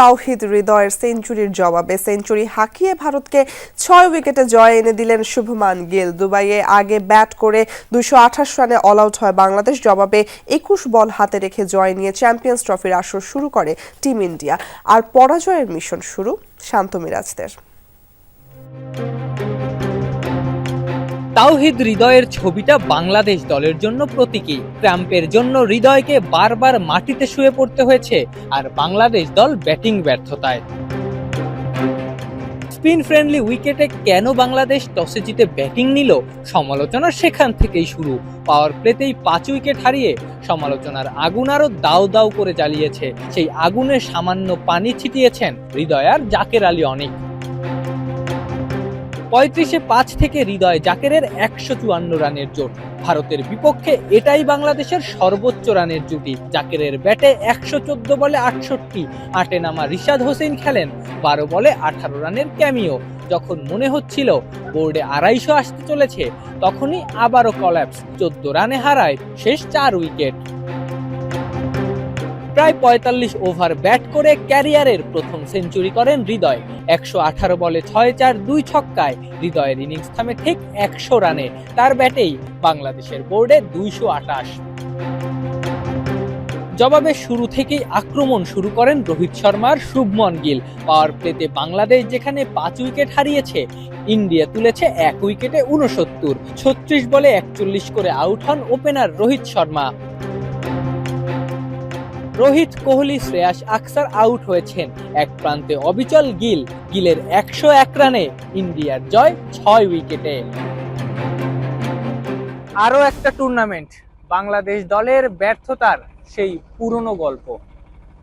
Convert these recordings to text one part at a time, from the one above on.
তাওহিদ হৃদয়ের সেঞ্চুরির জবাবে সেঞ্চুরি হাঁকিয়ে ভারতকে ছয় উইকেটে জয় এনে দিলেন শুভমান গিল। দুবাইয়ে আগে ব্যাট করে দুশো আঠাশ রানে অল আউট হয় বাংলাদেশ। জবাবে একুশ বল হাতে রেখে জয় নিয়ে চ্যাম্পিয়ন্স ট্রফির আসর শুরু করে টিম ইন্ডিয়া। আর পরাজয়ের মিশন শুরু শান্ত মিরাজদের। তাওহিদ হৃদয়ের ছবিটা বাংলাদেশ দলের জন্য প্রতীকী। ট্রাম্পের জন্য হৃদয়কে বারবার মাটিতে শুয়ে পড়তে হয়েছে আর বাংলাদেশ দল ব্যাটিং ব্যর্থতায়। স্পিন ফ্রেন্ডলি উইকেটে কেন বাংলাদেশ টসে জিতে ব্যাটিং নিল? সমালোচনা সেখান থেকেই শুরু। পাওয়ার প্লেতেই পাঁচ উইকেট হারিয়ে সমালোচনার আগুন আরও দাউ দাউ করে জ্বালিয়েছে। সেই আগুনে সামান্য পানি ছিটিয়েছেন হৃদয় আর জাকের আলী অনেক। পঁয়ত্রিশে পাঁচ থেকে হৃদয় জাকেরের একশো চুয়ান্ন রানের জোট। ভারতের বিপক্ষে এটাই বাংলাদেশের সর্বোচ্চ রানের জুটি। জাকেরের ব্যাটে একশো চোদ্দ বলে আটষট্টি, আটে নামা রিশাদ হোসেন খেলেন, বারো বলে আঠারো রানের ক্যামিও। যখন মনে হচ্ছিল বোর্ডে আড়াইশো আসতে চলেছে, তখনই আবারও কলাপস, চোদ্দ রানে হারায় শেষ চার উইকেট। প্রায় পঁয়তাল্লিশ ওভার ব্যাট করে ক্যারিয়ারের প্রথম সেঞ্চুরি করেন হৃদয়। একশো আঠারো বলে ছয় চার দুই ছক্কায় হৃদয়ের ইনিংস থামে ঠিক একশো রানে। তার ব্যাটেই বাংলাদেশের বোর্ডে দুইশো আটাশ জবাবে শুরু থেকেই আক্রমণ শুরু করেন রোহিত শর্মার শুভমন গিল। পাওয়ার প্লেতে বাংলাদেশ যেখানে পাঁচ উইকেট হারিয়েছে, ইন্ডিয়া তুলেছে এক উইকেটে উনসত্তর ছত্রিশ বলে একচল্লিশ করে আউট হন ওপেনার রোহিত শর্মা। রোহিত কোহলি, শ্রেয়াস আকসার আউট হয়েছেন। এক প্রান্তে অবিচল গিল, গিলের একশো এক রানে ইন্ডিয়ার জয় ছয় উইকেটে। আরও একটা টুর্নামেন্ট বাংলাদেশ দলের ব্যর্থতার সেই পুরনো গল্প।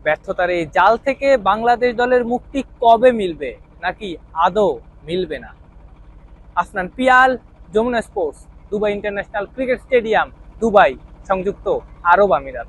ব্যর্থতার এই জাল থেকে বাংলাদেশ দলের মুক্তি কবে মিলবে, নাকি আদৌ মিলবে না? Asnan Piyal, Jamuna sports, Dubai international cricket stadium, Dubai, সংযুক্ত আরব আমিরাত।